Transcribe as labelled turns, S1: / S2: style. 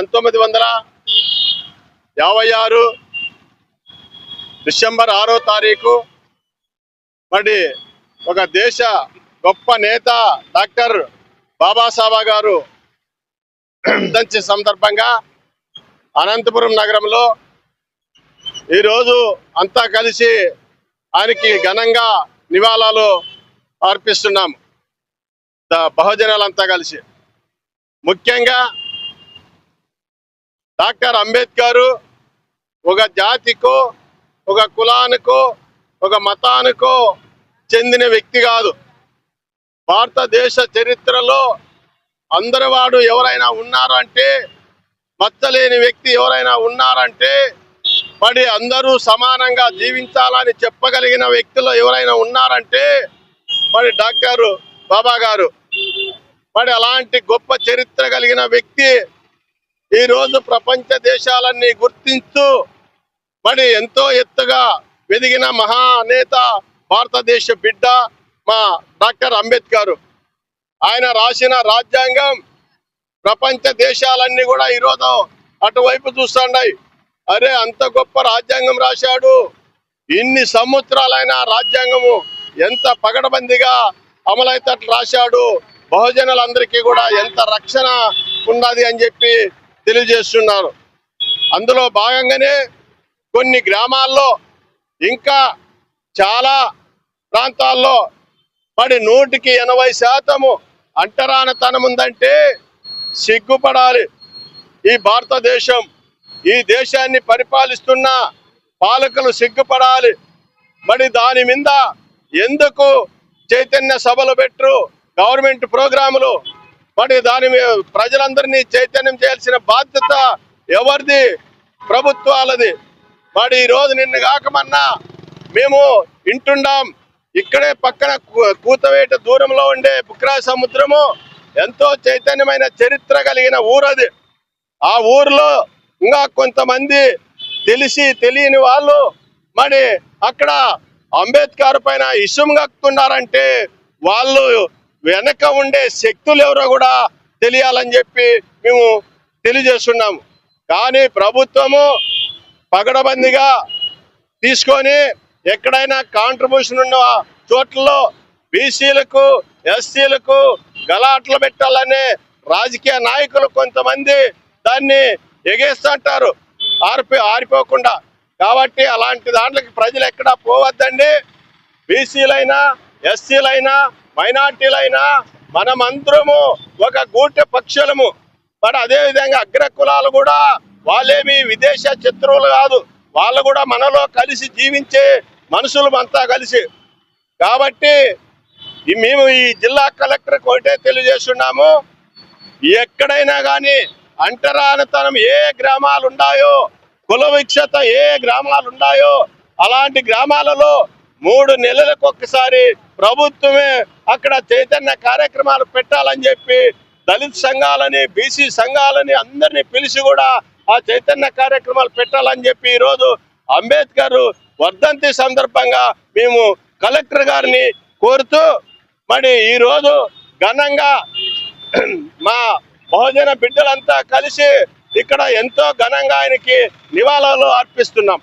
S1: పంతొమ్మిది వందల యాభై ఆరు డిసెంబర్ ఆరో తారీఖు మరి ఒక దేశ గొప్ప నేత డాక్టర్ బాబాసాహెబ్ గారు దంచి సందర్భంగా అనంతపురం నగరంలో ఈరోజు అంతా కలిసి ఆయనకి ఘనంగా నివాళాలు అర్పిస్తున్నాం. బహుజనాలంతా కలిసి. ముఖ్యంగా డాక్టర్ అంబేద్కర్ ఒక జాతికో ఒక కులానికో ఒక మతానికో చెందిన వ్యక్తి కాదు. భారతదేశ చరిత్రలో అందరి వాడు ఎవరైనా ఉన్నారంటే మచ్చలేని వ్యక్తి ఎవరైనా ఉన్నారంటే మరి అందరూ సమానంగా జీవించాలని చెప్పగలిగిన వ్యక్తులు ఎవరైనా ఉన్నారంటే మరి డాక్టర్ బాబా గారు మరి అలాంటి గొప్ప చరిత్ర కలిగిన వ్యక్తి ఈ రోజు ప్రపంచ దేశాలన్నీ గుర్తించు. మరి ఎంతో ఎత్తుగా ఎదిగిన మహానేత భారతదేశ బిడ్డ మా డాక్టర్ అంబేద్కర్. ఆయన రాసిన రాజ్యాంగం ప్రపంచ దేశాలన్నీ కూడా ఈరోజు అటువైపు చూస్తున్నాయి అరే అంత గొప్ప రాజ్యాంగం రాశాడు. ఇన్ని సంవత్సరాలైన రాజ్యాంగము ఎంత పగడబందిగా అమలైతట్లు రాశాడు. బహుజనులందరికీ కూడా ఎంత రక్షణ ఉన్నది అని చెప్పి తెలియజేస్తున్నారు. అందులో భాగంగానే కొన్ని గ్రామాల్లో ఇంకా చాలా ప్రాంతాల్లో మరి నూటికి ఎనభై శాతము అంటరానితనం ఉందంటే సిగ్గుపడాలి. ఈ భారతదేశం ఈ దేశాన్ని పరిపాలిస్తున్న పాలకులు సిగ్గుపడాలి. మరి దాని మీద ఎందుకు చైతన్య సభలు పెట్టరు? గవర్నమెంట్ ప్రోగ్రాములు మరి దాని ప్రజలందరినీ చైతన్యం చేయాల్సిన బాధ్యత ఎవరిది? ప్రభుత్వాలది. మరి ఈ రోజు నిన్ను కాకమన్నా మేము వింటున్నాం ఇక్కడే పక్కన కూతవేట దూరంలో ఉండే బుక్రా సముద్రము ఎంతో చైతన్యమైన చరిత్ర కలిగిన ఊరది. ఆ ఊర్లో ఇంకా కొంతమంది తెలిసి తెలియని వాళ్ళు మరి అక్కడ అంబేద్కర్ పైన ఇసుము కక్కుతున్నారంటే వాళ్ళు వెనక ఉండే శక్తులు ఎవరో కూడా తెలియాలని చెప్పి మేము తెలియజేస్తున్నాము కానీ ప్రభుత్వము పగడబందిగా తీసుకొని ఎక్కడైనా కాంట్రిబ్యూషన్ ఉన్న చోట్లలో బీసీలకు ఎస్సీలకు గలాట్లు పెట్టాలనే రాజకీయ నాయకులు కొంతమంది దాన్ని ఎగేస్తుంటారు. ఆరిపి ఆరిపోకుండా. కాబట్టి అలాంటి దాంట్లోకి ప్రజలు ఎక్కడా పోవద్దండి. బీసీలైనా ఎస్సీలైనా మైనార్టీలైనా మనమందరము ఒక గూటె పక్షులము. మరి అదేవిధంగా అగ్రకులాలు అగ్ర కులాలు కూడా వాళ్ళేమి విదేశ శత్రువులు కాదు. వాళ్ళు కూడా మనలో కలిసి జీవించే మనుషులు అంతా కలిసి. కాబట్టి మేము ఈ జిల్లా కలెక్టర్ ఒకటే తెలియజేస్తున్నాము. ఎక్కడైనా కానీ అంటరానితనం ఏ గ్రామాలు ఉన్నాయో కుల విక్షత ఏ గ్రామాలు ఉన్నాయో అలాంటి గ్రామాలలో మూడు నెలలకు ఒక్కసారి ప్రభుత్వమే అక్కడ చైతన్య కార్యక్రమాలు పెట్టాలని చెప్పి దళిత సంఘాలని బీసీ సంఘాలని అందరినీ పిలిచి కూడా ఆ చైతన్య కార్యక్రమాలు పెట్టాలని చెప్పి ఈరోజు అంబేద్కర్ వర్ధంతి సందర్భంగా మేము కలెక్టర్ గారిని కోరుతూ మరి ఈరోజు ఘనంగా మా బహుజన బిడ్డలంతా కలిసి ఇక్కడ ఎంతో ఘనంగా ఆయనకి నివాళులు అర్పిస్తున్నాం.